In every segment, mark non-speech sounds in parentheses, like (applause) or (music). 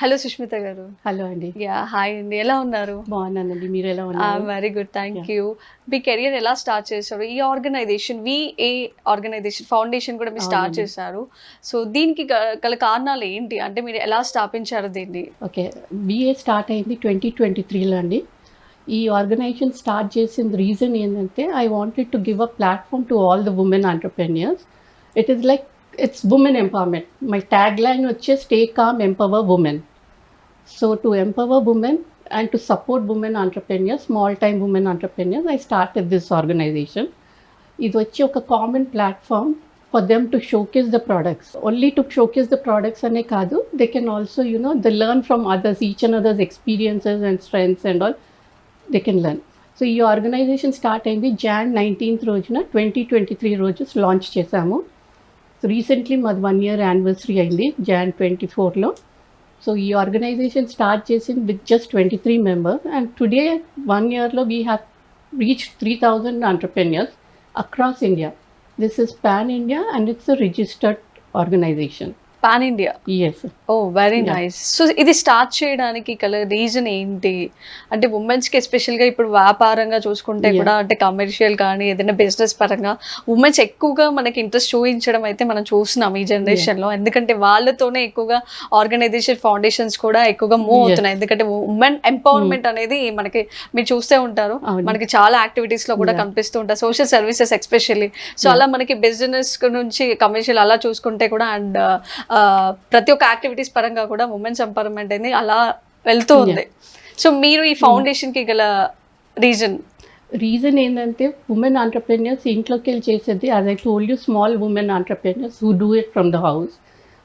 Hello Sushmita గారు. Hello అండి. Yeah hi అండి. ఎలా ఉన్నారు? బాగున్నానండి. మీరు ఎలా ఉన్నారు? వెరీ గుడ్ థ్యాంక్ యూ మీ కెరియర్ ఎలా స్టార్ట్ చేశారు? ఈ ఆర్గనైజేషన్ విఏ ఆర్గనైజేషన్ ఫౌండేషన్ కూడా మీరు స్టార్ట్. చేశారు. సో దీనికి గల కారణాలు ఏంటి? అంటే మీరు ఎలా స్థాపించారు దీన్ని? ఓకే. బిఏ స్టార్ట్ అయింది ట్వంటీ ట్వంటీ త్రీలో అండి. ఈ ఆర్గనైజేషన్ స్టార్ట్ చేసిన రీజన్ ఏంటంటే I wanted to give a platform to all the women entrepreneurs it is like it's women empowerment my tag line వచ్చే stay calm empower women so to empower women and to support women entrepreneur small time women entrepreneurs I start this organisation ఇది వచ్చి ఒక common platform for them to showcase the products only to showcase the products అనే కాదు they can also you know the learn from others each and others experiences and strengths and all they can learn so ఈ organisation start అయింది Jan nineteenth రోజున twenty twenty three రోజు launch చేశాము recently మాది one year anniversary అయింది Jan twenty ఫోర్లో so ఈ organisation start చేసింది with just twenty three members and today one ఇయర్లో we have reach three thousand entrepreneurs across India this is pan India and it's a registered organisation pan India yes oh very. Nice so ఇది start చేయడానికి గల reason ఏంటి అంటే ఉమెన్స్కి ఎస్పెషల్గా ఇప్పుడు వ్యాపారంగా చూసుకుంటే. కూడా అంటే కమర్షియల్ కానీ ఏదైనా బిజినెస్ పరంగా ఉమెన్స్ ఎక్కువగా మనకి ఇంట్రెస్ట్ చూపించడం అయితే మనం చూస్తున్నాం ఈ జనరేషన్లో ఎందుకంటే వాళ్ళతోనే ఎక్కువగా ఆర్గనైజేషన్ ఫౌండేషన్స్ కూడా ఎక్కువగా మూవ్. Hmm. అవుతున్నాయి ఎందుకంటే ఉమెన్ ఎంపవర్మెంట్ అనేది మనకి మీరు చూస్తే ఉంటారు. మనకి చాలా యాక్టివిటీస్లో కూడా. కనిపిస్తూ ఉంటాయి సోషల్ సర్వీసెస్ ఎస్పెషల్లీ సో. అలా మనకి బిజినెస్ నుంచి కమర్షియల్ అలా చూసుకుంటే కూడా అండ్ ప్రతి ఒక్క యాక్టివిటీస్ పరంగా కూడా ఉమెన్స్ ఎంపవర్మెంట్ అనేది అలా వెళ్తూ ఉంది. సో మీరు ఈ ఫౌండేషన్కి గల రీజన్ రీజన్ ఏంటంటే ఉమెన్ ఆంటర్ప్రెన్యూర్స్ ఇంట్లోకి వెళ్ళి చేసేది as I told you small women entrepreneurs who do it from the house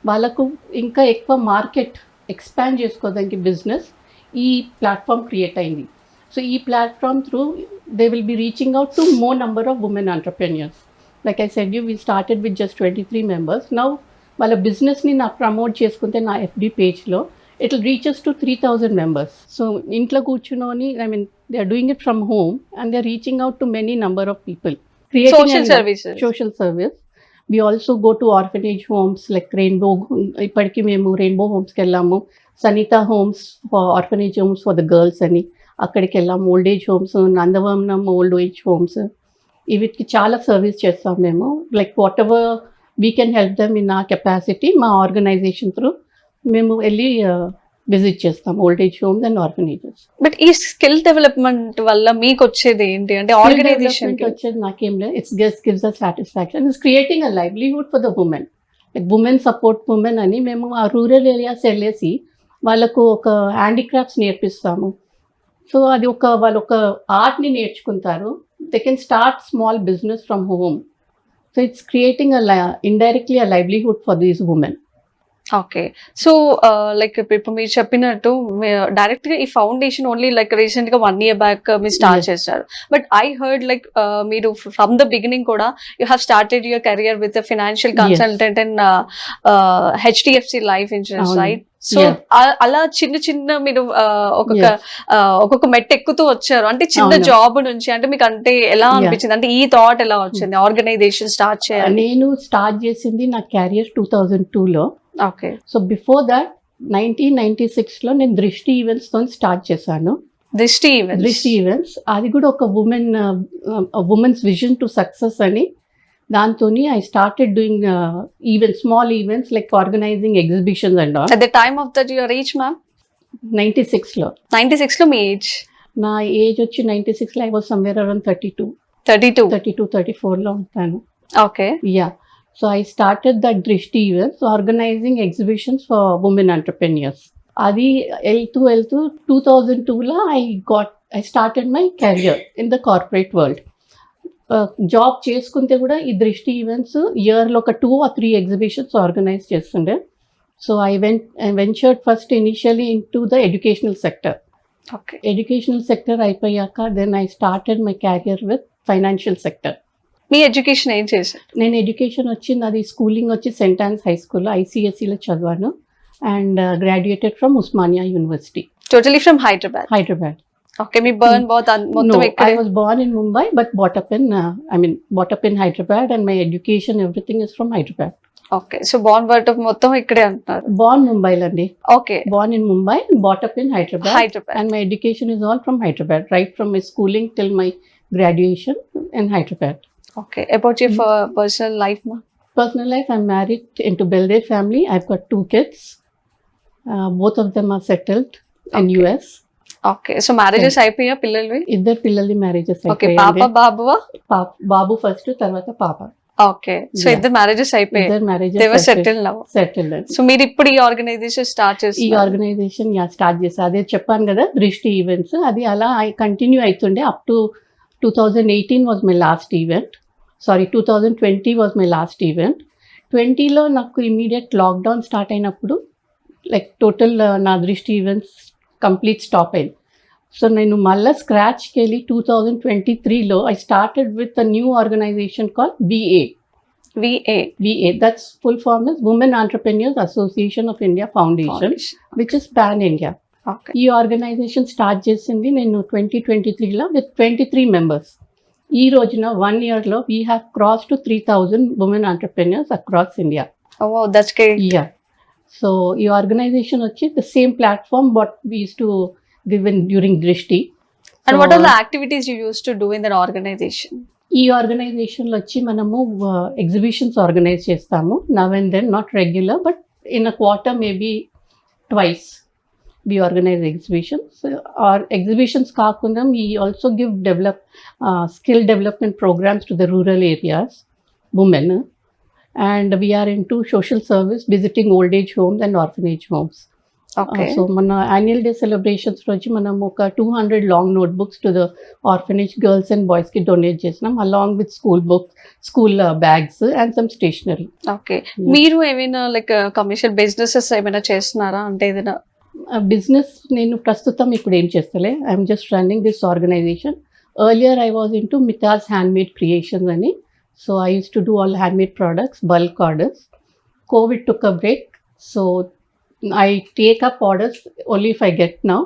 వాళ్ళకు ఇంకా ఎక్కువ మార్కెట్ ఎక్స్పాండ్ చేసుకోవడానికి బిజినెస్ ఈ ప్లాట్ఫామ్ క్రియేట్ అయింది. సో ఈ platform through they will be reaching out to more number of women entrepreneurs like I said you we started with just twenty three members now వాళ్ళ బిజినెస్ని నాకు promote చేసుకుంటే నా FD పేజ్లో it reaches to three thousand members so ఇంట్లో కూర్చుని I mean they are doing it from home and they are reaching out to many number of people social services social service we also go to orphanage homes like Rainbow ఇప్పటికీ మేము rainbow హోమ్స్కి వెళ్ళాము. Sanitha homes for orphanage homes for the girls అని అక్కడికి వెళ్ళాము. Old age homes Nandavanam old age homes వీటికి చాలా service చేస్తాం మేము. Like what ever we can help them in a capacity మా ఆర్గనైజేషన్ త్రూ మేము వెళ్ళి విజిట్ చేస్తాం. Old age homes and organisers but ఈ స్కిల్ డెవలప్మెంట్ వల్ల మీకు వచ్చేది ఏంటి? అంటే ఆర్గనైజేషన్ వచ్చేది నాకేం లేదు. It's just gives a satisfaction it's creating a livelihood for the women like women support women అని మేము ఆ రూరల్ ఏరియాస్ వెళ్ళేసి వాళ్ళకు ఒక హ్యాండిక్రాఫ్ట్స్ నేర్పిస్తాము. సో అది ఒక వాళ్ళు ఒక ఆర్ట్ని నేర్చుకుంటారు. They can start small business from home so it's creating a indirectly a livelihood for these women okay so like ఇప్పుడు మీరు చెప్పినట్టు డైరెక్ట్గా ఈ ఫౌండేషన్ ఓన్లీ లైక్ రీసెంట్గా వన్ ఇయర్ బ్యాక్ మీరు స్టార్ట్. చేశారు. బట్ ఐ హర్డ్ లైక్ మీరు from the beginning కూడా you have started your career with financial consultant and HDFC life insurance. Right so. అలా చిన్న చిన్న మీరు ఒక్కొక్క ఒక్కొక్క మెట్టు ఎక్కుతూ వచ్చారు. అంటే చిన్న. జాబ్ నుంచి అంటే మీకు అంటే ఎలా. అనిపించింది? అంటే ఈ థాట్ ఎలా వచ్చింది? ఆర్గనైజేషన్ స్టార్ట్ చేయాలి. నేను స్టార్ట్ చేసింది నా క్యారియర్ టూ థౌజండ్ టూలో okay. So before that nineteen ninety సిక్స్లో నేను దృష్టి ఈవెంట్స్తో స్టార్ట్ చేశాను. దృష్టి ఈవెంట్స్ దృష్టి ఈవెంట్స్ అది కూడా ఒక women womens vision to success అని దాంతో I started doing event small events like organizing exhibitions and all at the time of that your reach ma'am ninety సిక్స్లో నైన్టీ సిక్స్లో మీ ఏజ్ నా ఏజ్ వచ్చి నైంటీ సిక్స్లో I was somewhere around thirty two thirty two thirty two thirty ఫోర్లో ఉంటాను okay yeah so I started that Drishti events organizing exhibitions for women entrepreneurs అది వెళ్తూ వెళ్తూ టూ థౌజండ్ టూలో I got I started my career in the corporate world job చేసుకుంటే కూడా ఈ Drishti events ఇయర్లో ఒక two or three exhibitions organize చేస్తుండే. So I went I ventured first initially in to the educational sector. Okay. Educational sector అయిపోయాక then I started my career with financial sector. Me education ఏం చేశారు? నేను education వచ్చింది అది schooling వచ్చి cent Ann's high స్కూల్లో ఐసీఎస్సీలో చదివాను. And graduated from Osmania university. Totally from Hyderabad Hyderabad. Okay me born బాత్ మొత్తం ఐ ఇక్కడ was born in Mumbai but brought up in I mean brought up in Hyderabad and my education everything is from Hyderabad okay so born brought మొత్తం ఇక్కడే అంటున్నారు born ముంబైలో అండి okay born in Mumbai and brought up in Hyderabad. Hyderabad And my education is all from Hyderabad, right from my schooling till my graduation in Hyderabad. Okay about your personal life మా Personal life, I'm married into Belday family. I've got two kids. Uh, both of them are settled in Okay. Okay so marriages అయిపోయా పిల్లలవి? ఇద్దరు పిల్లల్ని marriages okay పాప బాబువా? బాబు first తర్వాత పాప. Okay so. ఇద్దరు మ్యారేజెస్ అయిపోయాయి. సెటిల్ నవ్ సెటిల్డ్ సో మీరు ఇప్పుడు ఈ ఆర్గనైజేషన్ స్టార్ట్ ఈ చేస్తున్నారు. ఆర్గనైజేషన్ స్టార్ట్ చేసా అదే చెప్పాను కదా దృష్టి ఈవెంట్స్ అది అలా కంటిన్యూ అవుతుండే up to two thousand eighteen was my last event sorry two thousand twenty was my last event ట్వంటీలో నాకు ఇమీడియట్ లాక్డౌన్ స్టార్ట్ అయినప్పుడు లైక్ టోటల్ నా దృష్టి ఈవెంట్స్ కంప్లీట్ స్టాప్ అయింది సో నేను మళ్ళీ స్క్రాచ్కి వెళ్ళి టూ థౌజండ్ ట్వంటీ త్రీలో I started with a new organization call VA VA VA that's full form is women entrepreneurs association of India foundation which is pan India ఈ organisation start చేసింది నేను twenty twenty త్రీలో with twenty three members ఈ రోజున one ఇయర్లో we have cross to three thousand women entrepreneurs across India oh that's year so ఈ organisation వచ్చి the same platform but we's to give in during Drishti and what are the activities you use to do in that organization ఈ ఆర్గనైజేషన్లో వచ్చి మనము exhibitions organise చేస్తాము. Now and then not regular but in a quarter maybe twice we organize exhibitions or exhibitions కాకుండా we also give develop skill development programmes to the rural areas women and we are in to social service visiting old age homes and orphanage homes so మన annual day celebrations రోజు మనం ఒక two hundred long note books to the orphanage girls and బాయ్స్కి donate చేసినాం along with school books school bags and some stationery okay మీరు ఏమైనా like commercial businesses ఏమైనా చేస్తున్నారా? అంటే ఏదైనా బిజినెస్ నేను ప్రస్తుతం ఇప్పుడు ఏం చేస్తలే. I'm just running this organization earlier I was in to Mitha's handmade creations అని. So I use to do all handmade products bulk orders COVID took a break so I take up orders only if I get now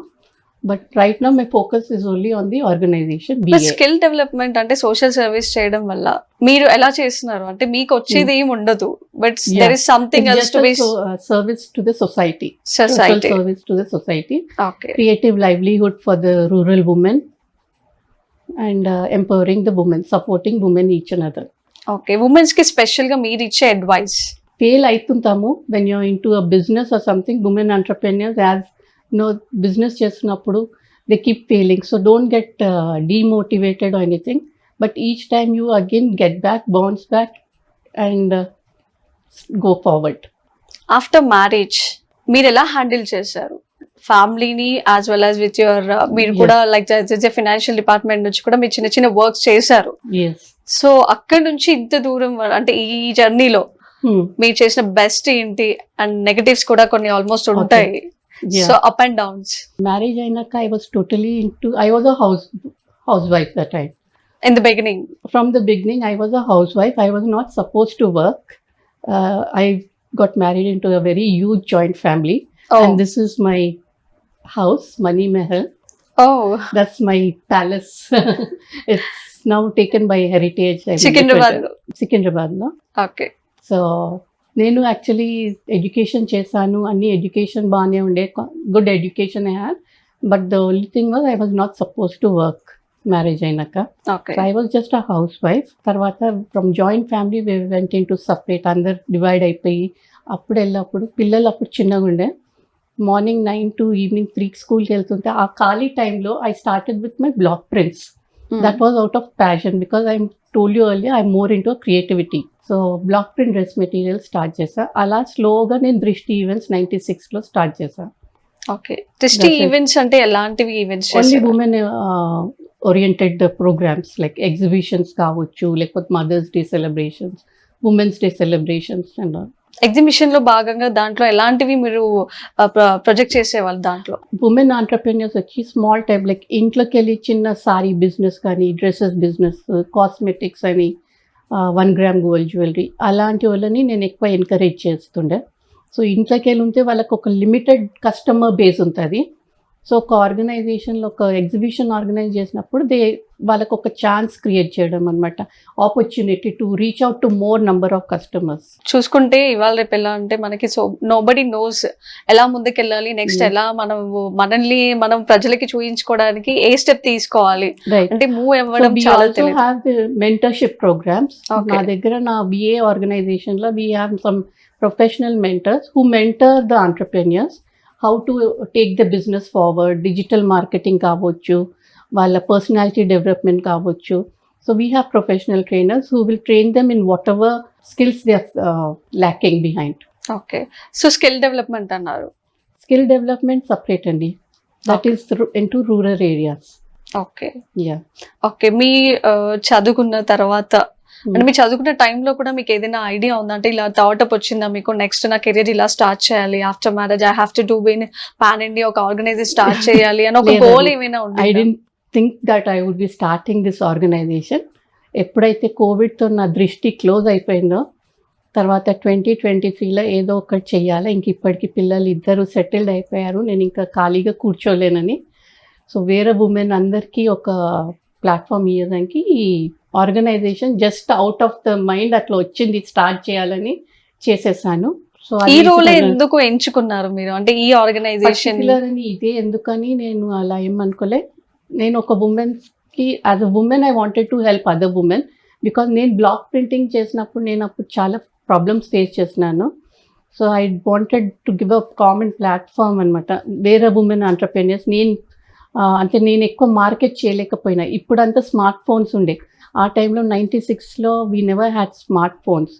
but right now my focus is only on the organization skill development అంటే social service చేయడం వల్ల మీరు ఎలా చేస్తున్నారు? అంటే మీకు వచ్చేది ఏమి ఉండదు. But. There is something else to be service to the society society service to the society livelihood for the rural women and uh, empowering the women, supporting women each another. Okay ఉమెన్స్కి స్పెషల్గా మీరు ఇచ్చే advice fail అవుతుంటాము when you in to a business or something women entrepreneurs as no business చేస్తున్నప్పుడు they keep failing so don't get demotivated anything but each time you again get back bounce back and go forward after marriage మీరు ఎలా handle చేశారు? ఫ్యామిలీని as well as with your మీరు. కూడా like financial department నుంచి కూడా మీరు చిన్న చిన్న వర్క్స్ చేశారు. సో అక్కడ నుంచి ఇంత దూరం అంటే ఈ జర్నీలో Hmm. మీరు చేసిన బెస్ట్ ఏంటి? అండ్ నెగటివ్స్ కూడా కొన్ని ఆల్మోస్ట్ ఉంటాయి. So up and downs marriage అయినాక I was totally in to I was a house housewife that time in the beginning from the beginning i was a housewife. I was not supposed to work. Uh, i got married into a very huge joint family. Oh. and this is my house mani mahal oh that's my palace. (laughs) It's now taken by heritage సికింద్రాబాద్లో okay so నేను actually education చేశాను అన్ని education బాగానే ఉండే good education I had but the only thing was I was not suppose to work marriage అయినాక. I was just a housewife తర్వాత from joint family went in to separate అందరు divide అయిపోయి అప్పుడు వెళ్ళినప్పుడు పిల్లలు అప్పుడు చిన్నగా ఉండే మార్నింగ్ నైన్ టు ఈవినింగ్ త్రీకి స్కూల్కి వెళ్తుంటే ఆ ఖాళీ టైంలో I started with my block prints. That was out of passion because I told you early I more into creativity so block print dress material start చేసా అలా స్లోగా నేను దృష్టి ఈవెంట్స్ నైంటీ సిక్స్లో స్టార్ట్ చేశాను ఓకే దృష్టి. ఈవెంట్స్ అంటే ఎలాంటివి events only women oriented programmes like exhibitions కావచ్చు లేకపోతే mother's day celebrations women's day celebrations and ఎగ్జిబిషన్లో భాగంగా దాంట్లో ఎలాంటివి మీరు ప్రొజెక్ట్ చేసేవాళ్ళు దాంట్లో? ఉమెన్ ఆంటర్ప్రీనియర్స్ వచ్చి స్మాల్ టైప్ లైక్ ఇంట్లోకి వెళ్ళి చిన్న సారీ బిజినెస్ కానీ డ్రెస్సెస్ బిజినెస్ కాస్మెటిక్స్ అని వన్ గ్రామ్ గోల్డ్ జ్యువెలరీ అలాంటి వాళ్ళని నేను ఎక్కువ ఎంకరేజ్ చేస్తుండే. సో ఇంట్లోకి వెళ్ళి ఉంటే వాళ్ళకి ఒక లిమిటెడ్ కస్టమర్ బేస్ ఉంటుంది. సో ఒక ఆర్గనైజేషన్లో ఒక ఎగ్జిబిషన్ ఆర్గనైజ్ చేసినప్పుడు దే వాళ్ళకు ఒక ఛాన్స్ క్రియేట్ చేయడం అనమాట opportunity to reach out to more number of customers చూసుకుంటే ఇవాళ రేపు ఎలా అంటే మనకి సో నో బడీ నోస్ ఎలా ముందుకెళ్ళాలి నెక్స్ట్ Hmm. ఎలా మనం మనల్ని మనం ప్రజలకి చూపించుకోవడానికి ఏ స్టెప్ తీసుకోవాలి. అంటే మూవ్ చాలా హ్యావ్ మెంటర్షిప్ ప్రోగ్రామ్స్. నా దగ్గర నా బిఏ ఆర్గనైజేషన్లో we have some professional mentors who mentor the entrepreneurs how to take the business forward digital marketing కావచ్చు వాళ్ళ పర్సనాలిటీ డెవలప్మెంట్ కావచ్చు. So we have professional trainers who will train them in whatever skills they lacking behind okay so skill development అన్నారు. Skill development separate అండి. That is in to rural areas okay yeah okay మీ ఆ, చదువుకున్న తర్వాత అంటే మీరు చదువుకున్న టైంలో కూడా మీకు ఏదైనా ఐడియా ఉందా? అంటే ఇలా థాట్ అప్ వచ్చిందా మీకు? నెక్స్ట్ నా కెరియర్ ఇలా స్టార్ట్ చేయాలి. After marriage I have to do been pan India ఒక ఆర్గనైజేషన్ స్టార్ట్ (laughs) చేయాలి అని ఒక. గోల్ ఏమైనా ఐ ఉంది didn't think that I would be starting this organization ఎప్పుడైతే కోవిడ్తో నా దృష్టి క్లోజ్ అయిపోయిందో తర్వాత ట్వంటీ ట్వంటీ త్రీలో ఏదో ఒకటి చెయ్యాలి. ఇంక ఇప్పటికి పిల్లలు ఇద్దరు సెటిల్డ్ అయిపోయారు. నేను ఇంకా ఖాళీగా కూర్చోలేనని. సో వేరే ఉమెన్ అందరికీ ఒక ప్లాట్ఫామ్ ఇవ్వడానికి ఈ organization just out of the mind అట్లా వచ్చింది స్టార్ట్ చేయాలని చేసేసాను. సో ఈ రోల్ ఎందుకు ఎంచుకున్నారు మీరు? అంటే ఈ ఆర్గనైజేషన్ ఇదే ఎందుకని నేను అలా ఏమనుకోలే నేను ఒక ఉమెన్స్కి as a women I wanted to help other women because నేను బ్లాక్ ప్రింటింగ్ చేసినప్పుడు నేను అప్పుడు చాలా ప్రాబ్లమ్స్ ఫేస్ చేసినాను. So I wanted to give a common platform అనమాట వేరే ఉమెన్ ఆంటర్ప్రెన్యూర్స్ నేను అంటే నేను ఎక్కువ మార్కెట్ చేయలేకపోయినా. ఇప్పుడంతా స్మార్ట్ ఫోన్స్ ఉండే. ఆ టైంలో నైంటీ సిక్స్లో we never had smartphones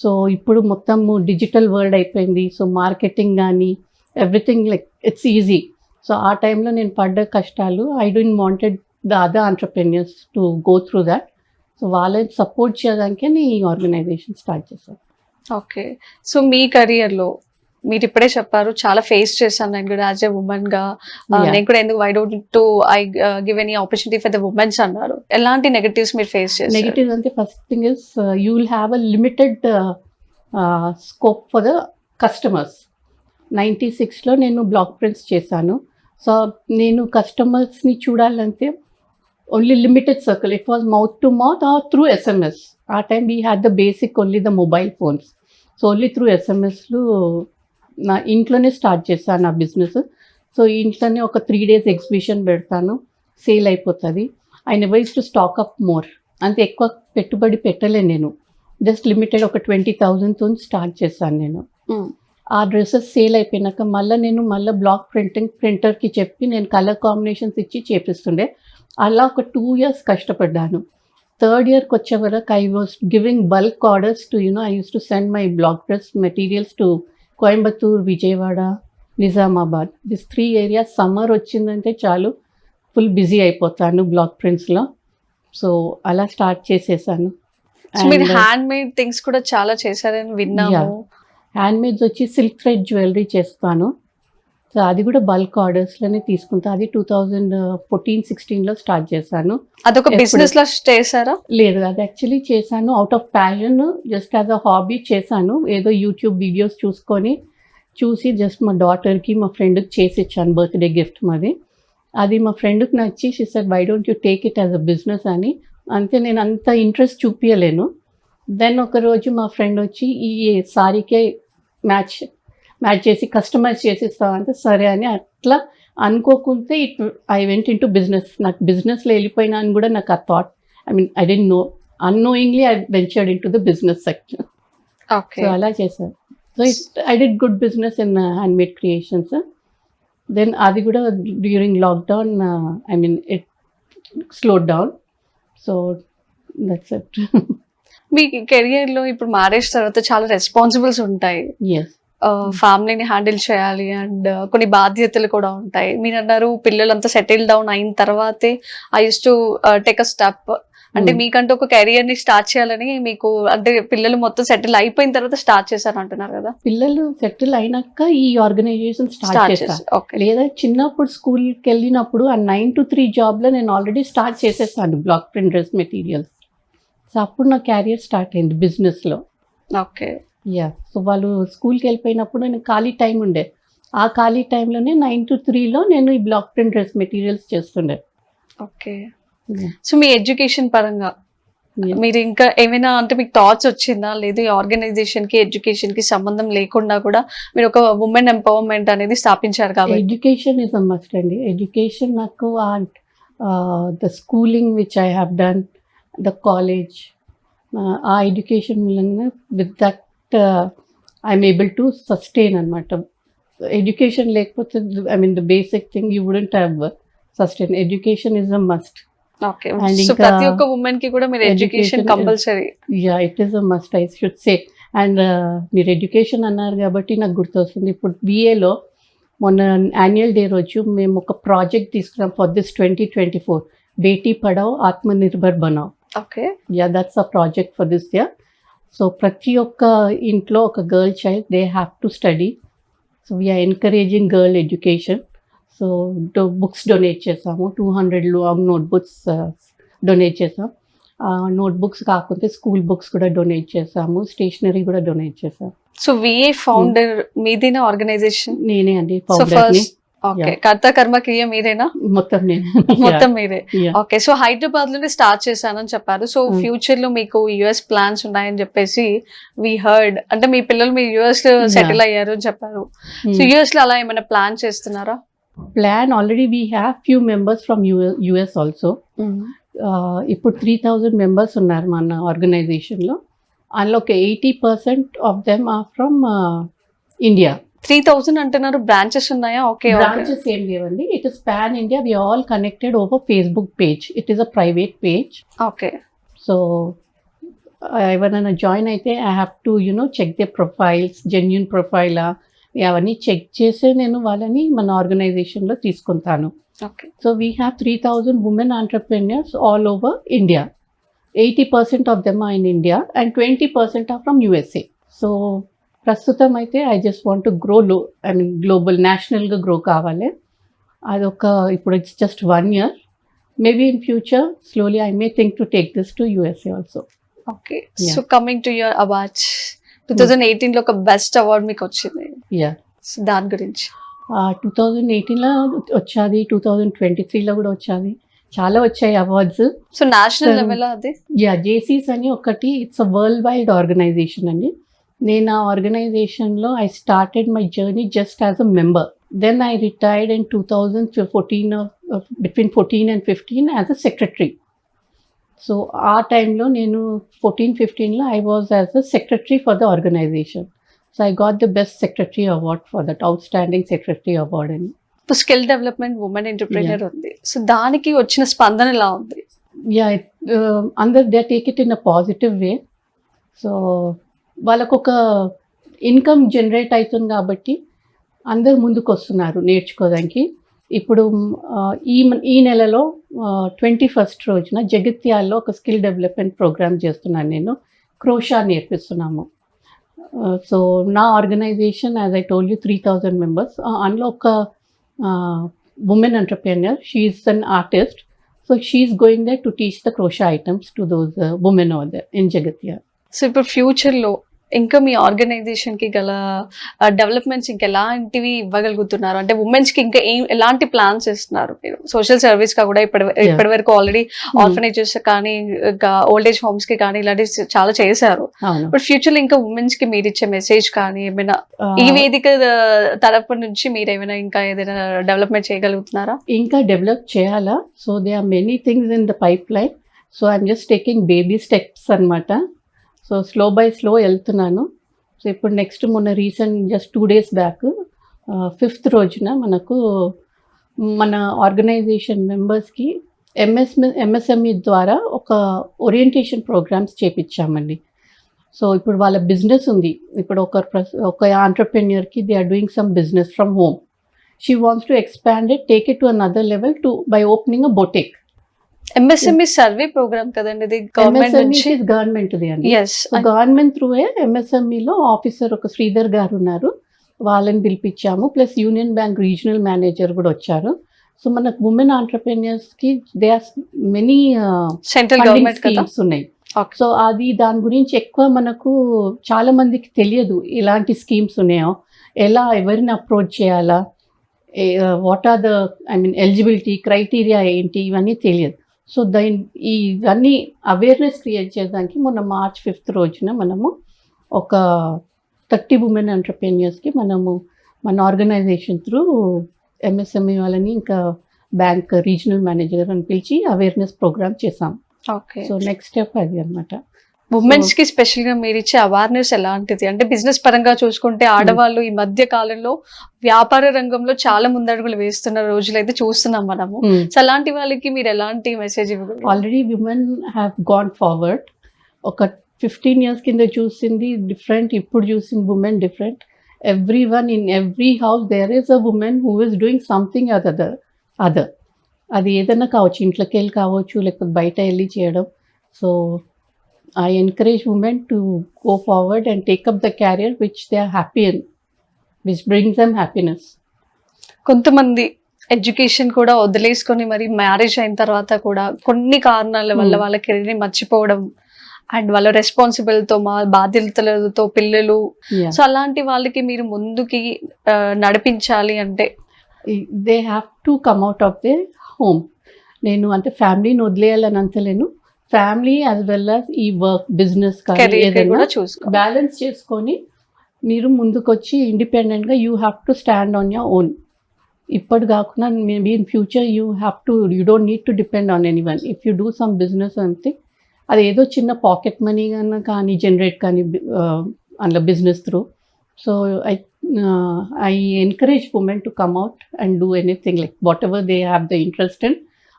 so ఇప్పుడు మొత్తం డిజిటల్ వరల్డ్ అయిపోయింది. సో మార్కెటింగ్ కానీ everything like it's easy so ఆ టైంలో నేను పడ్డ కష్టాలు I don't wanted the other entrepreneurs to go through that so వాళ్ళని సపోర్ట్ చేయడానికే నేను ఈ ఆర్గనైజేషన్ స్టార్ట్ చేశాను. ఓకే సో మీ కెరియర్లో మీరు ఇప్పుడే చెప్పారు చాలా ఫేస్ చేశాను నేను కూడా యాజ్ ఎ ఉమెన్గా. నేను కూడా ఎందుకు why don't to I give any opportunity for the womens అన్నారు. ఎలాంటి నెగటివ్స్ మీరు ఫేస్ చేశారు? నెగిటివ్ అంటే first thing is you will have a limited scope for the customers ninety సిక్స్లో నేను బ్లాక్ ప్రింట్స్ చేశాను. సో నేను కస్టమర్స్ని చూడాలంటే only limited circle it was mouth to mouth or through SMS ఆ time we had the basic only the mobile phones so only through ఎస్ఎంఎస్లు నా ఇంట్లోనే start చేశాను నా బిజినెస్. సో ఇంట్లోనే ఒక త్రీ డేస్ ఎగ్జిబిషన్ పెడతాను. సేల్ అయిపోతుంది. I never to stock up more. అంత ఎక్కువ పెట్టుబడి పెట్టలేను నేను. జస్ట్ లిమిటెడ్ ఒక ట్వంటీ థౌజండ్తో స్టార్ట్ చేశాను నేను. ఆ డ్రెస్సెస్ సేల్ అయిపోయినాక మళ్ళీ నేను మళ్ళీ బ్లాక్ ప్రింటింగ్ ప్రింటర్కి చెప్పి నేను కలర్ కాంబినేషన్స్ ఇచ్చి చేపిస్తుండే. అలా ఒక టూ ఇయర్స్ కష్టపడ్డాను. థర్డ్ ఇయర్కి వచ్చే వరకు I was giving bulk orders to you know I use to send my block dress materials to Coimbatore Vijayawada Nizamabad. This three areas summer వచ్చిందంటే చాలు ఫుల్ బిజీ అయిపోతాను బ్లాక్ ప్రింట్స్లో సో అలా start చేసేసాను. మీరు హ్యాండ్ మేడ్ థింగ్స్ కూడా చాలా చేశారని విన్నాము. హ్యాండ్మేడ్స్ వచ్చి సిల్క్ థ్రెడ్ జ్యువెలరీ చేస్తాను. సో అది కూడా బల్క్ ఆర్డర్స్లోనే తీసుకుంటా. అది టూ థౌజండ్ ఫోర్టీన్ సిక్స్టీన్లో స్టార్ట్ చేశాను. అదొక? బిజినెస్లో చేశారా? లేదు అది యాక్చువల్లీ చేశాను out of passion just as a hobby చేశాను. ఏదో యూట్యూబ్ వీడియోస్ చూసుకొని చూసి జస్ట్ మా డాటర్కి మా ఫ్రెండ్కి చేసి ఇచ్చాను బర్త్డే గిఫ్ట్ మాది. అది మా ఫ్రెండ్కి నచ్చి she said why don't you take it as a business అని. అంతే నేను అంత ఇంట్రెస్ట్ చూపించలేను దెన్ ఒకరోజు మా ఫ్రెండ్ వచ్చి ఈ సారీకే మ్యాచ్ మ్యాచ్ చేసి కస్టమైజ్ చేసి ఇస్తామంటే సరే అని అట్లా అనుకోకుంటే it I went into business నాకు బిజినెస్లో వెళ్ళిపోయినా అని కూడా నాకు ఆ thought I mean I didn't know unknowingly I ventured in to the business sector okay so అలా చేశాను. So it I did good business in handmade creations then అది కూడా during lockdown I mean it slowed down so that's it మీ కెరియర్లో ఇప్పుడు marriage తర్వాత చాలా responsibles ఉంటాయి. Yes ఫ్యామిలీని హ్యాండిల్ చేయాలి అండ్ కొన్ని బాధ్యతలు కూడా ఉంటాయి. మీరు అన్నారు పిల్లలంతా సెటిల్ డౌన్ అయిన తర్వాతే I use to take a step అంటే Hmm. మీకంటూ ఒక కెరియర్ని స్టార్ట్ చేయాలని మీకు అంటే పిల్లలు మొత్తం సెటిల్ అయిపోయిన తర్వాత స్టార్ట్ చేశారు అంటున్నారు కదా? పిల్లలు సెటిల్ అయినాక ఈ ఆర్గనైజేషన్ స్టార్ట్ ఓకే లేదా చిన్నప్పుడు స్కూల్కి వెళ్ళినప్పుడు ఆ నైన్ టు త్రీ జాబ్లో నేను ఆల్రెడీ స్టార్ట్ చేసేసాను block print dress materials so అప్పుడు నా క్యారియర్ స్టార్ట్ అయింది బిజినెస్లో ఓకే యా సో వాళ్ళు స్కూల్కి వెళ్ళిపోయినప్పుడు నేను ఖాళీ టైం ఉండే. ఆ ఖాళీ టైంలోనే నైన్ టు త్రీలో నేను ఈ బ్లాక్ ప్రింట్ డ్రెస్ మెటీరియల్స్ చేస్తుండే. ఓకే సో మీ ఎడ్యుకేషన్ పరంగా. మీరు ఇంకా ఏమైనా అంటే మీకు థాట్స్ వచ్చిందా? లేదు ఈ ఆర్గనైజేషన్కి ఎడ్యుకేషన్కి సంబంధం లేకుండా కూడా మీరు ఒక ఉమెన్ ఎంపవర్మెంట్ అనేది స్థాపించారు కాబట్టి. ఎడ్యుకేషన్ ఇస్ మస్ట్ అండి. ఎడ్యుకేషన్ నాకు the schooling which I have done the college uh education with that I'm able to sustain అనమాట ఎడ్యుకేషన్ లేకపోతే I mean the basic thing you wouldn't have sustain education is a must okay And so ఇంకా ప్రతి ఒక్క ఉమెన్కి కూడా మీరు education education is- compulsory yeah it is a must I should say and మీరు education అన్నారు కాబట్టి నాకు గుర్తొస్తుంది. ఇప్పుడు బిఏలో మొన్న యాన్యువల్ డే రోజు మేము ఒక ప్రాజెక్ట్ తీసుకున్నాం for this twenty twenty four Beti Padhao Atmanirbhar Banao okay yeah that's a project for this year so ప్రతి ఒక్క ఇంట్లో ఒక girl child they have to study so we're encouraging girl education so books donate చేసాము two hundred long note books donate చేసాం note books కాకపోతే school books కూడా donate చేసాము stationery కూడా డొనేట్ చేసాం సో విఏ ఫౌండర్ మీదేనా ఆర్గనైజేషన్ నేనే అండి ఫస్ట్ ఓకే కర్త కర్మ క్రియ మీరేనా మొత్తం నేను. మొత్తం మీరే. ఓకే సో హైదరాబాద్లోనే స్టార్ట్ చేశానని చెప్పారు. So Mm. ఫ్యూచర్లో మీకు యుఎస్ ప్లాన్స్ ఉన్నాయని చెప్పేసి వి హర్డ్ అంటే మీ పిల్లలు మీ యుఎస్లో. సెటిల్ అయ్యారు అని చెప్పారు. సో. యుఎస్లో అలా ఏమైనా ప్లాన్ చేస్తున్నారా? Plan already we have few members from US also ఇప్పుడు త్రీ థౌజండ్ మెంబర్స్ ఉన్నారు మన ఆర్గనైజేషన్లో అందులో ఒక eighty percent of them are from India three thousand అంటున్నారు. బ్రాంచెస్ ఉన్నాయా? ఓకే బ్రాంచెస్ ఏం లేవండి. It is pan India we all connected over Facebook page it is a private page okay so ఎవరైనా జాయిన్ అయితే I have to you know check the profiles genuine ప్రొఫైలా అవన్నీ check చేసే నేను వాళ్ళని మన ఆర్గనైజేషన్లో తీసుకుంటాను. Okay So we have 3,000 women entrepreneurs all over India. 80% of them are in India and 20% are from USA. So ప్రస్తుతం అయితే ఐ జస్ట్ వాంట్ గ్రో లో ఐ మీన్ గ్లోబల్ నేషనల్గా గ్రో కావాలి. అదొక ఇప్పుడు it's just one year maybe in future slowly I may think to take this to USA also okay. So coming to your awards two thousand ఎయిటీన్లో ఒక best award మీకు వచ్చింది yeah దాని గురించి. టూ థౌజండ్ ఎయిటీన్లో వచ్చాది టూ థౌజండ్ ట్వంటీ త్రీలో కూడా వచ్చాది. చాలా వచ్చాయి అవార్డ్స్ సో నేషనల్ లెవెల్ అది? యా జేసీస్ అని ఒకటి it's a world wide organisation అండి. నేను ఆ ఆర్గనైజేషన్లో I started my journey just as a member. Then I retired in two thousand fourteen between fourteen and fifteen as a secretary so ఆ టైంలో నేను ఫోర్టీన్ ఫిఫ్టీన్లో I was as a secretary for the organisation so I got the best secretary award for that outstanding secretary award అని ఇప్పుడు skill development women entrepreneur ఉంది. So దానికి వచ్చిన స్పందన ఎలా ఉంది? యా అందరు they take it in a positive way so వాళ్ళకు ఒక ఇన్కమ్ జనరేట్ అవుతుంది కాబట్టి అందరు ముందుకు వస్తున్నారు నేర్చుకోవడానికి. ఇప్పుడు ఈ మ- ఈ నెలలో ట్వంటీ ఫస్ట్ రోజున జగిత్యాల్లో ఒక స్కిల్ డెవలప్మెంట్ ప్రోగ్రామ్ చేస్తున్నాను నేను. క్రోషా నేర్పిస్తున్నాము. సో నా organisation as I told you three thousand members. అందులో ఒక women entrepreneur she's an artist so she's going there to teach the crochet items to those women over there in Jagtial so ఇప్పుడు ఫ్యూచర్లో ఇంకా మీ ఆర్గనైజేషన్కి గల developments ఇంకా ఎలాంటివి ఇవ్వగలుగుతున్నారు? అంటే ఉమెన్స్కి ఇంకా ఏం ఎలాంటి ప్లాన్స్ ఇస్తున్నారు మీరు? సోషల్ సర్వీస్గా కూడా ఇప్పటి ఇప్పటి వరకు ఆల్రెడీ ఆర్ఫనేజెస్ కానీ ఇంకా ఓల్డ్ ఏజ్ హోమ్స్కి కానీ ఇలాంటివి చాలా చేశారు. బట్ ఫ్యూచర్లో ఇంకా ఉమెన్స్కి మీరు ఇచ్చే మెసేజ్ కానీ ఏమైనా ఈ వేదిక తరపు నుంచి మీరు ఏమైనా ఇంకా ఏదైనా డెవలప్మెంట్ చేయగలుగుతున్నారా? ఇంకా డెవలప్ చేయాలా? So there are many things in the pipeline so I'm just taking baby steps అనమాట సో స్లో బై స్లో వెళ్తున్నాను. సో ఇప్పుడు నెక్స్ట్ మొన్న recent just two days back fifth రోజున మనకు మన ఆర్గనైజేషన్ మెంబర్స్కి ఎంఎస్ ఎంఎస్ఎంఈ ద్వారా ఒక ఓరియంటేషన్ ప్రోగ్రామ్స్ చేపించామండి. సో ఇప్పుడు వాళ్ళ బిజినెస్ ఉంది. ఇప్పుడు ఒక ఒక ఆంటర్ప్రెన్యూర్కి they are doing some business from home she wants to expand it take it to another level to by opening a boutique MSME survey programme కదండి ఇది గవర్నమెంట్ నుంచి? గవర్నమెంట్ గవర్నమెంట్ త్రూ ఎంఎస్ఎంఈలో ఆఫీసర్ ఒక శ్రీధర్ గారు ఉన్నారు. వాళ్ళని పిలిపించాము. Plus Union Bank regional manager కూడా వచ్చారు. సో మనకు women ఆంటర్ప్రెన్యూర్స్కి there are many central government schemes ఉన్నాయి. సో అది దాని గురించి ఎక్కువ మనకు చాలా మందికి తెలియదు ఎలాంటి స్కీమ్స్ ఉన్నాయో. ఎలా ఎవరిని అప్రోచ్ చేయాలా? What are the I mean eligibility criteria ఏంటి? ఇవన్నీ తెలియదు. సో దైన్ ఇవన్నీ అవేర్నెస్ క్రియేట్ చేయడానికి మొన్న మార్చ్ ఫిఫ్త్ రోజున మనము ఒక థర్టీ ఉమెన్ ఎంటర్ప్రెన్యూర్స్కి మనము మన ఆర్గనైజేషన్ త్రూ ఎంఎస్ఎంఈ వాళ్ళని ఇంకా బ్యాంక్ రీజనల్ మేనేజర్ అని పిలిచి అవేర్నెస్ ప్రోగ్రామ్ చేసాం. ఓకే. సో నెక్స్ట్ స్టెప్ అది అనమాట ఉమెన్స్కి స్పెషల్గా మీరు ఇచ్చే అవేర్నెస్ ఎలాంటిది? అంటే బిజినెస్ పరంగా చూసుకుంటే ఆడవాళ్ళు ఈ మధ్య కాలంలో వ్యాపార రంగంలో చాలా ముందడుగులు వేస్తున్న రోజులు అయితే చూస్తున్నాం మనము. సో అలాంటి వాళ్ళకి మీరు ఎలాంటి message already women have gone forward ఒక ఫిఫ్టీన్ ఇయర్స్ కింద చూసింది డిఫరెంట్ ఇప్పుడు చూసింది women different every one in every house there is a women who is doing something other other అది ఏదైనా కావచ్చు ఇంట్లోకి వెళ్ళి కావచ్చు లేకపోతే బయట వెళ్ళి చేయడం. So I encourage women to go forward and take up the career which they are happy in which brings them happiness కొంతమంది ఎడ్యుకేషన్ కూడా వదిలేసుకొని మరి మ్యారేజ్ అయిన తర్వాత కూడా కొన్ని కారణాల వల్ల Hmm. వాళ్ళ కెరీర్ మర్చిపోవడం అండ్ వాళ్ళ రెస్పాన్సిబుల్తో మా బాధ్యతలతో పిల్లలు. సో అలాంటి వాళ్ళకి మీరు ముందుకి నడిపించాలి అంటే? They have to come out of the home నేను అంటే ఫ్యామిలీని వదిలేయాలని అంతలేను ఫ్యామిలీ యాజ్ వెల్ యాజ్ ఈ వర్క్ బిజినెస్ కానీ ఏదైనా బ్యాలెన్స్ చేసుకొని మీరు ముందుకొచ్చి ఇండిపెండెంట్గా you have to stand on your own ఇప్పుడు కాకుండా maybe in future you have to you don't need to depend on any one if you do some business అంతే అది ఏదో చిన్న పాకెట్ మనీ కన్నా కానీ జనరేట్ కానీ అందులో business through so I I encourage women to come out and do anything like whatever they have the interest in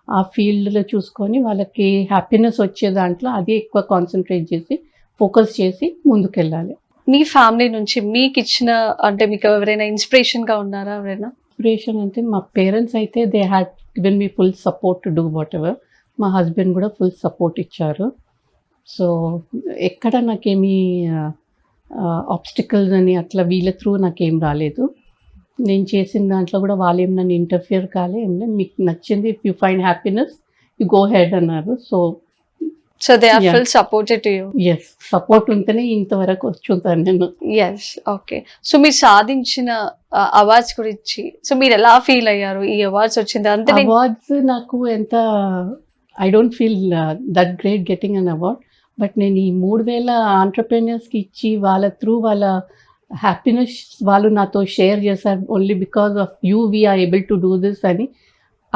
ఆ ఫీల్డ్లో చూసుకొని వాళ్ళకి హ్యాపీనెస్ వచ్చే దాంట్లో అది ఎక్కువ కాన్సన్ట్రేట్ చేసి ఫోకస్ చేసి ముందుకెళ్ళాలి. మీ ఫ్యామిలీ నుంచి మీకు ఇచ్చిన అంటే మీకు ఎవరైనా ఇన్స్పిరేషన్గా ఉన్నారా ఎవరైనా? ఇన్స్పిరేషన్ అంటే మా పేరెంట్స్ అయితే they had given me full support to do whatever మా హస్బెండ్ కూడా ఫుల్ సపోర్ట్ ఇచ్చారు. సో ఎక్కడ నాకేమీ ఆబ్స్టికల్స్ అని అట్లా వీళ్ళ త్రూ నాకేం రాలేదు. నేను చేసిన దాంట్లో కూడా వాళ్ళేం నన్ను ఇంటర్ఫియర్ కాలే. ఏం లేదు. మీకు నచ్చింది if you find happiness you go head అన్నారు. So so they are. Full supported to you yes support ఉంటేనే ఇంతవరకు వచ్చుంటాను నేను. ఎస్ ఓకే సో మీరు సాధించిన అవార్డ్స్ గురించి సో మీరు ఎలా ఫీల్ అయ్యారు? ఈ అవార్డ్స్ వచ్చింది నేను- అవార్డ్స్ నాకు ఎంత I don't feel that great getting an award but నేను ఈ మూడు వేల ఆంటర్ప్రెన్యూర్స్కి ఇచ్చి వాళ్ళ త్రూ వాళ్ళ హ్యాపీనెస్ వాళ్ళు నాతో షేర్ చేశారు only because of you we're able to do this అని.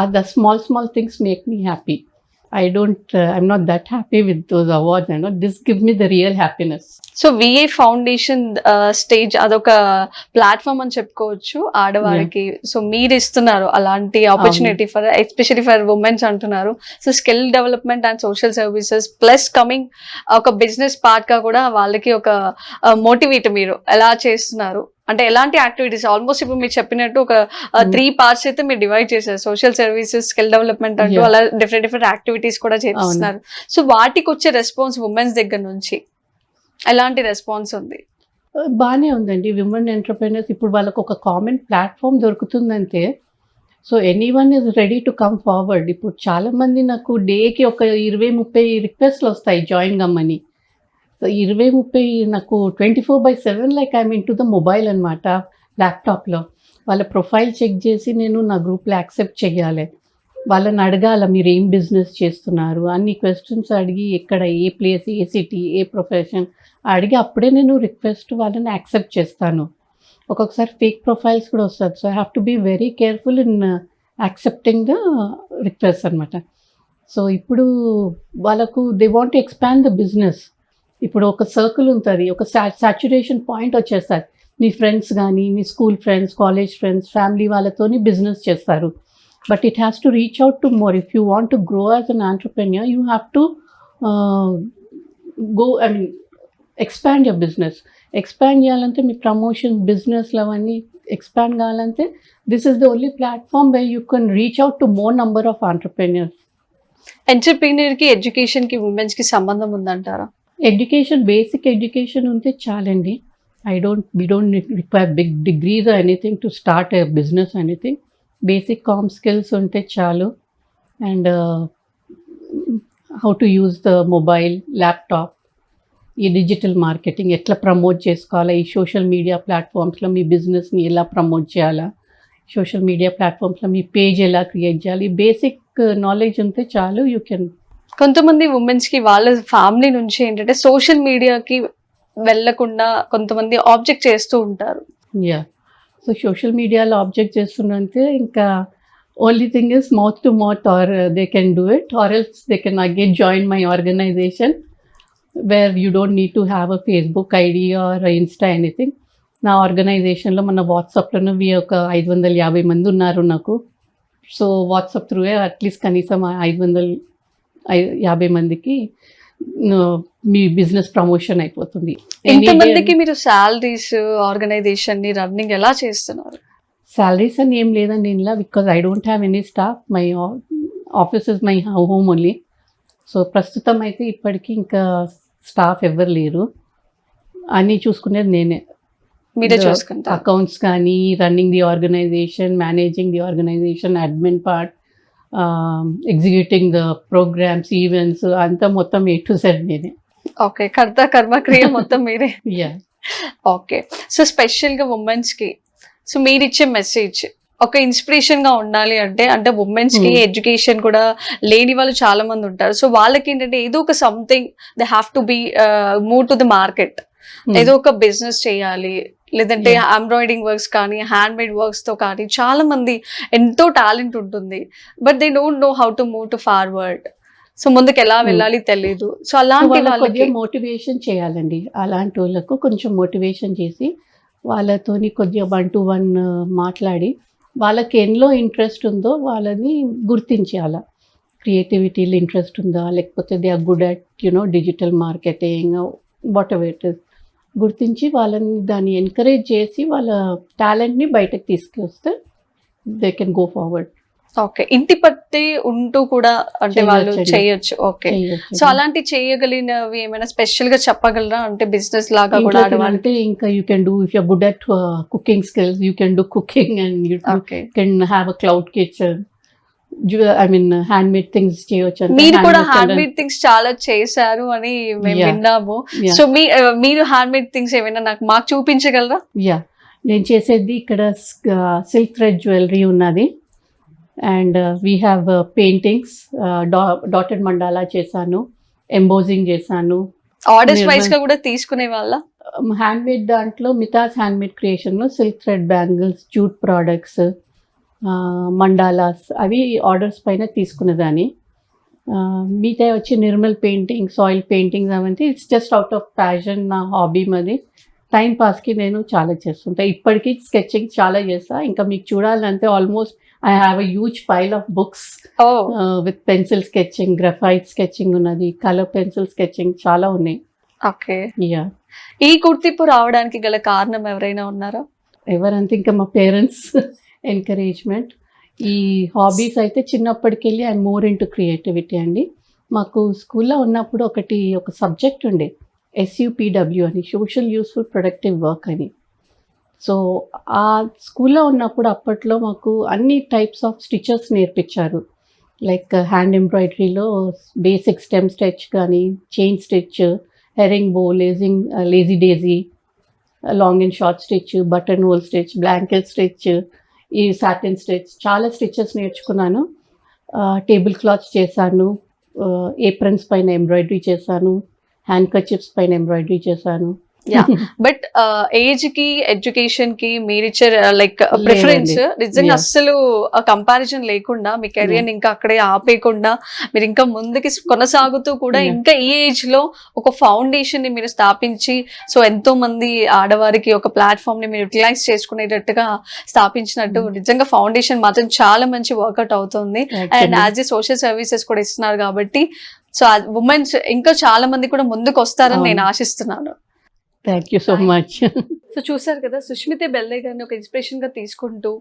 The small small things make me happy I don't I'm not that happy with those awards and this give me the real happiness so VA foundation stage అదొక platform అని చెప్పుకోవచ్చు ఆడవారికి so మీరు ఇస్తున్నారు అలాంటి opportunity for especially for womens అంటున్నారు. So skill development and social services plus coming ఒక business పార్ట్గా కూడా వాళ్ళకి ఒక మోటివేట్ మీరు ఎలా చేస్తున్నారు? అంటే ఎలాంటి యాక్టివిటీస్? ఆల్మోస్ట్ ఇప్పుడు మీరు చెప్పినట్టు ఒక Hmm. త్రీ పార్ట్స్ అయితే మీరు డివైడ్ చేశారు. సోషల్ సర్వీసెస్ స్కిల్ డెవలప్మెంట్ అంటూ. అలా డిఫరెంట్ డిఫరెంట్ యాక్టివిటీస్ కూడా చేస్తున్నారు సో వాటికి వచ్చే రెస్పాన్స్ ఉమెన్స్ దగ్గర నుంచి ఎలాంటి రెస్పాన్స్ ఉంది? బాగానే ఉందండి. విమెన్ ఎంటర్ప్రైనర్స్ ఇప్పుడు వాళ్ళకు ఒక common platform దొరుకుతుందంటే so any one is ready to come forward ఇప్పుడు చాలామంది నాకు డేకి ఒక ఇరవై ముప్పై రిక్వెస్ట్లు వస్తాయి జాయిన్ కమ్మని సో ఇరవై ముప్పై నాకు twenty four by seven like I mean to the mobile అనమాట ల్యాప్టాప్లో వాళ్ళ ప్రొఫైల్ చెక్ చేసి నేను నా గ్రూప్లో యాక్సెప్ట్ చేయాలి. వాళ్ళని అడగాల మీరు ఏం బిజినెస్ చేస్తున్నారు? అన్ని క్వశ్చన్స్ అడిగి ఎక్కడ ఏ ప్లేస్ ఏ సిటీ ఏ ప్రొఫెషన్ అడిగి అప్పుడే నేను రిక్వెస్ట్ వాళ్ళని యాక్సెప్ట్ చేస్తాను. ఒక్కొక్కసారి ఫేక్ ప్రొఫైల్స్ కూడా వస్తుంది so I have to be very careful in accepting the request అనమాట సో ఇప్పుడు వాళ్ళకు they want expand the business ఇప్పుడు ఒక సర్కిల్ ఉంటుంది ఒక సాచురేషన్ పాయింట్ వచ్చేస్తారు మీ ఫ్రెండ్స్ కానీ మీ school friends college friends family వాళ్ళతోని బిజినెస్ చేస్తారు. But it has to reach out to more if you want to grow as an entrepreneur you have to go I mean expand your business expand చేయాలంటే మీ promotion బిజినెస్లు అవన్నీ expand కావాలంటే this is the only platform way you can reach out to more number of entrepreneurs ఎంటర్ప్రీనియర్కి ఎడ్యుకేషన్కి ఉమెన్స్కి సంబంధం ఉందంటారా? Education basic education ఉంటే చాలండి. I don't we don't require big degrees anything to start a business anything. Basic com skills ఉంటే చాలు. And how to use the mobile laptop. ఈ digital marketing ఎట్లా ప్రమోట్ చేసుకోవాలా? ఈ సోషల్ మీడియా ప్లాట్ఫామ్స్లో మీ బిజినెస్ని ఎలా ప్రమోట్ చేయాలా? సోషల్ మీడియా ప్లాట్ఫామ్స్లో మీ పేజ్ ఎలా క్రియేట్ చేయాలి? బేసిక్ నాలెడ్జ్ ఉంటే చాలు. యూ కెన్ కొంతమంది ఉమెన్స్కి వాళ్ళ ఫ్యామిలీ నుంచి ఏంటంటే సోషల్ మీడియాకి వెళ్ళకుండా కొంతమంది ఆబ్జెక్ట్ చేస్తూ ఉంటారు. యా సో సోషల్ మీడియాలో ఆబ్జెక్ట్ చేస్తున్నంతే ఇంకా only thing is mouth to mouth or they can do it or else they can again join my organisation where you don't need to have a Facebook ID or Insta anything నా ఆర్గనైజేషన్లో మన వాట్సాప్లోనూ వి ఒక ఐదు వందల యాభై మంది ఉన్నారు నాకు. సో వాట్సాప్ త్రూయే అట్లీస్ట్ కనీసం ఐదు వందల యాభై మందికి మీ బిజినెస్ ప్రమోషన్ అయిపోతుంది. ఇంతమందికి మీరు శాలరీస్ ఆర్గనైజేషన్ని రన్నింగ్ ఎలా చేస్తున్నారు? సాలరీస్ అని ఏం లేదండి ఇంట్లో because I don't have any staff my office is my home only so ప్రస్తుతం అయితే ఇప్పటికీ ఇంకా స్టాఫ్ ఎవరు లేరు. అన్నీ చూసుకునేది నేనే. మీరే The చూసుకుంటారు. అకౌంట్స్ కానీ running the organisation managing the organisation admin part executing the programmes events అంతా మొత్తం ఏ టు సెడ్ నేనే ఓకే కర్త కర్మ క్రియ (laughs) మొత్తం మీరే యా ఓకే సో స్పెషల్గా ఉమెన్స్కి సో మీరు ఇచ్చే మెసేజ్ ఒక ఇన్స్పిరేషన్గా ఉండాలి అంటే అంటే ఉమెన్స్కి. ఎడ్యుకేషన్ కూడా లేని వాళ్ళు చాలా మంది ఉంటారు. సో వాళ్ళకి ఏంటంటే ఏదో ఒక something they have to be move to the market ఏదో ఒక బిజినెస్ చేయాలి లేదంటే. ఎంబ్రాయిడింగ్ వర్క్స్ కానీ హ్యాండ్ మేడ్ వర్క్స్తో కానీ చాలా మంది ఎంతో టాలెంట్ ఉంటుంది. But they don't know how to move to forward so ముందుకు ఎలా Hmm. వెళ్ళాలి తెలీదు. సో అలాంటి వాళ్ళకి మోటివేషన్ చేయాలండి. అలాంటి వాళ్ళకు కొంచెం మోటివేషన్ చేసి వాళ్ళతోని కొద్దిగా వన్ టు వన్ మాట్లాడి వాళ్ళకి ఎన్నో ఇంట్రెస్ట్ ఉందో వాళ్ళని గుర్తించాల. క్రియేటివిటీలో ఇంట్రెస్ట్ ఉందా? లేకపోతే they are good at you know digital marketing whatever it is గుర్తించి వాళ్ళని దాన్ని ఎంకరేజ్ చేసి వాళ్ళ టాలెంట్ని బయటకు తీసుకొస్తే they can go forward okay ఇంటి పట్టి ఉంటూ కూడా అంటే వాళ్ళు. చేయొచ్చు. ఓకే సో అలాంటి చేయగలిగినవి ఏమైనా స్పెషల్గా చెప్పగలరా? అంటే బిజినెస్ లాగా కూడా అంటే ఇంకా you can do if you good at cooking skills you can do cooking and you can have a cloud kitchen I mean hand made things చేయొచ్చు మీరు కూడా హ్యాండ్ మేడ్ థింగ్స్ చాలా చేశారు అని మేము. విన్నాము. సో మీ uh, మీరు హ్యాండ్ మేడ్ థింగ్స్ ఏమైనా నాకు మాకు చూపించగలరా? యా నేను చేసేది ఇక్కడ సిల్క్ థ్రెడ్ జ్యువెలరీ ఉన్నది. And we have paintings dotted mandala చేశాను ఎంబోజింగ్ చేశాను. ఆర్డర్స్ వైజ్గా కూడా తీసుకునే వాళ్ళ? హ్యాండ్ మేడ్ దాంట్లో మితాస్ hand made క్రియేషన్లో silk thread bangles jute products mandalas అవి ఆర్డర్స్ పైన తీసుకునేదాన్ని మిగతా వచ్చి నిర్మల్ పెయింటింగ్ సాయిల్ పెయింటింగ్స్ అవంతా it's just out of passion నా హాబీ మాది. టైం పాస్కి నేను చాలా చేస్తుంటా. ఇప్పటికీ స్కెచింగ్ చాలా చేస్తా. ఇంకా మీకు చూడాలంటే almost I have a huge pile of books with pencil sketching graphite sketching ఉన్నది కలర్ పెన్సిల్ స్కెచింగ్ చాలా ఉన్నాయి. ఓకే. యా ఈ గుర్తింపు రావడానికి గల కారణం ఎవరైనా ఉన్నారా? ఎవరంటే ఇంకా మా పేరెంట్స్. ఎంకరేజ్మెంట్ ఈ హాబీస్ అయితే చిన్నప్పటికెళ్ళి ఐ మోర్ ఇంటూ క్రియేటివిటీ అండి. మాకు స్కూల్లో ఉన్నప్పుడు ఒకటి ఒక సబ్జెక్ట్ ఉండే ఎస్యూపీడబ్ల్యూ అని సోషల్ యూస్ఫుల్ ప్రొడక్టివ్ వర్క్ అని. సో ఆ స్కూల్లో ఉన్నప్పుడు అప్పట్లో మాకు అన్ని టైప్స్ ఆఫ్ స్టిచెస్ నేర్పించారు. లైక్ హ్యాండ్ ఎంబ్రాయిడరీలో బేసిక్ స్టెమ్ స్టిచ్ కానీ chain stitch herringbone lazing lazy daisy long and short stitch buttonhole stitch blanket stitch ఈ సాటిన్ స్టిచ్ చాలా స్టిచెస్ నేర్చుకున్నాను. టేబుల్ క్లాత్స్ చేశాను. ఏప్రన్స్ పైన ఎంబ్రాయిడరీ చేశాను. హ్యాండ్ కచిప్స్ పైన ఎంబ్రాయిడరీ చేశాను. యా బట్ ఏజ్కి ఎడ్యుకేషన్కి మీరు ఇచ్చే లైక్ ప్రిఫరెన్స్ నిజంగా. అస్సలు కంపారిజన్ లేకుండా మీ కెరియర్ ఇంకా అక్కడే ఆపేయకుండా మీరు ఇంకా ముందుకి కొనసాగుతూ కూడా. ఇంకా ఈ ఏజ్లో ఒక ఫౌండేషన్ని మీరు స్థాపించి సో ఎంతో మంది ఆడవారికి ఒక ప్లాట్ఫామ్ని మీరు యూటిలైజ్ చేసుకునేటట్టుగా స్థాపించినట్టు Mm. నిజంగా ఫౌండేషన్ మాత్రం చాలా మంచి వర్కౌట్ అవుతుంది. And as a social services కూడా ఇస్తున్నారు కాబట్టి సో ఉమెన్స్ ఇంకా చాలా మంది కూడా ముందుకు వస్తారని నేను ఆశిస్తున్నాను. Thank you so Bye. (laughs) So చూసారు కదా సుష్మితే బెల్లే గారిని ఒక ఇన్స్పిరేషన్గా తీసుకుంటూ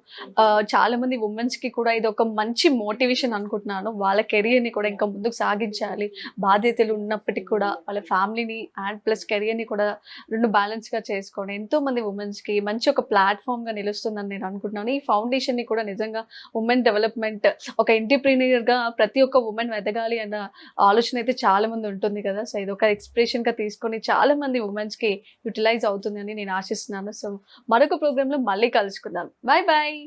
చాలామంది చాలా మంది ఉమెన్స్కి కూడా ఇది ఒక మంచి మోటివేషన్ అనుకుంటున్నాను. వాళ్ళ కెరియర్ని కూడా ఇంకా ముందుకు సాగించాలి. బాధ్యతలు ఉన్నప్పటికీ కూడా వాళ్ళ ఫ్యామిలీని అండ్ ప్లస్ కెరియర్ని కూడా రెండు బ్యాలెన్స్గా చేసుకోవడం. ఎంతో మంది ఉమెన్స్కి మంచి ఒక ప్లాట్ఫామ్గా నిలుస్తుందని నేను అనుకుంటున్నాను. ఈ ఫౌండేషన్ని కూడా నిజంగా ఉమెన్ డెవలప్మెంట్ ఒక ఎంటర్ప్రీనియర్గా ప్రతి ఒక్క ఉమెన్ ఎదగాలి అన్న ఆలోచన అయితే చాలా మంది ఉంటుంది కదా. సో ఇది ఒక ఎక్స్ప్రెషన్గా తీసుకొని చాలా మంది ఉమెన్స్కి యూటిలైజ్ అవుతుందని నేను ఆశిస్తున్నాను. సో మరొక ప్రోగ్రామ్లో మళ్ళీ కలుసుకుందాం. Bye bye